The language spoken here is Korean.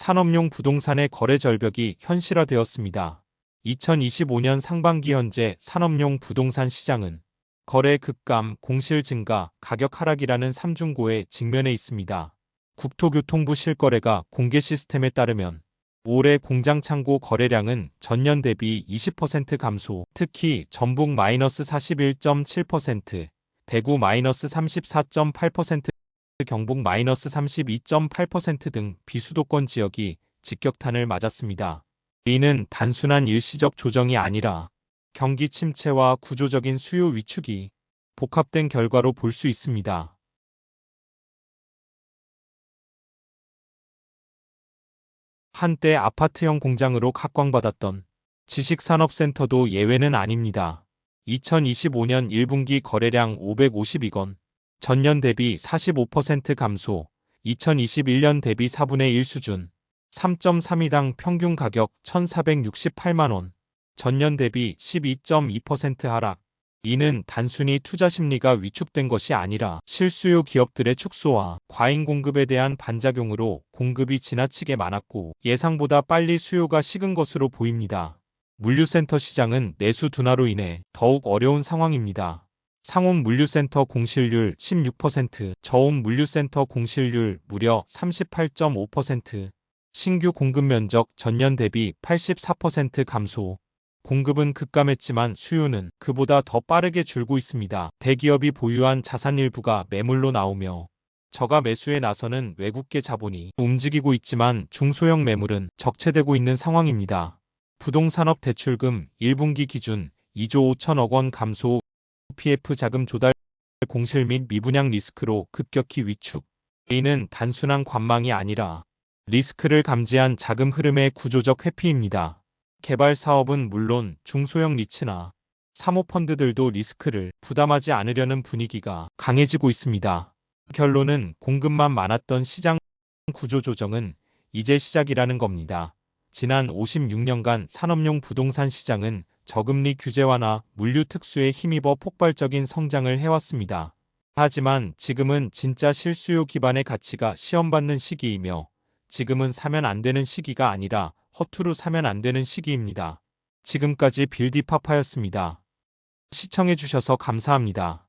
산업용 부동산의 거래 절벽이 현실화되었습니다. 2025년 상반기 현재 산업용 부동산 시장은 거래 급감, 공실 증가, 가격 하락이라는 삼중고에 직면해 있습니다. 국토교통부 실거래가 공개 시스템에 따르면 올해 공장 창고 거래량은 전년 대비 20% 감소, 특히 전북 마이너스 41.7%, 대구 마이너스 34.8%, 경북 마이너스 32.8%등 비수도권 지역이 직격탄을 맞았습니다. 이는 단순한 일시적 조정이 아니라 경기 침체와 구조적인 수요 위축이 복합된 결과로 볼 수 있습니다. 한때 아파트형 공장으로 각광받았던 지식산업센터도 예외는 아닙니다. 2025년 1분기 거래량 552건, 전년 대비 45% 감소, 2021년 대비 4분의 1 수준, 3.32당 평균 가격 1,468만원, 전년 대비 12.2% 하락. 이는 단순히 투자 심리가 위축된 것이 아니라 실수요 기업들의 축소와 과잉 공급에 대한 반작용으로 공급이 지나치게 많았고 예상보다 빨리 수요가 식은 것으로 보입니다. 물류센터 시장은 내수 둔화로 인해 더욱 어려운 상황입니다. 상온 물류센터 공실률 16%, 저온 물류센터 공실률 무려 38.5%, 신규 공급 면적 전년 대비 84% 감소. 공급은 급감했지만 수요는 그보다 더 빠르게 줄고 있습니다. 대기업이 보유한 자산 일부가 매물로 나오며 저가 매수에 나서는 외국계 자본이 움직이고 있지만 중소형 매물은 적체되고 있는 상황입니다. 부동산업 대출금 1분기 기준 2조 5천억 원 감소 PF 자금 조달 공실 및 미분양 리스크로 급격히 위축. 이는 단순한 관망이 아니라 리스크를 감지한 자금 흐름의 구조적 회피입니다. 개발 사업은 물론 중소형 리츠나 사모펀드들도 리스크를 부담하지 않으려는 분위기가 강해지고 있습니다. 결론은 공급만 많았던 시장 구조 조정은 이제 시작이라는 겁니다. 지난 56년간 산업용 부동산 시장은 저금리 규제 완화, 물류 특수에 힘입어 폭발적인 성장을 해왔습니다. 하지만 지금은 진짜 실수요 기반의 가치가 시험받는 시기이며 지금은 사면 안 되는 시기가 아니라 허투루 사면 안 되는 시기입니다. 지금까지 빌디파파였습니다. 시청해주셔서 감사합니다.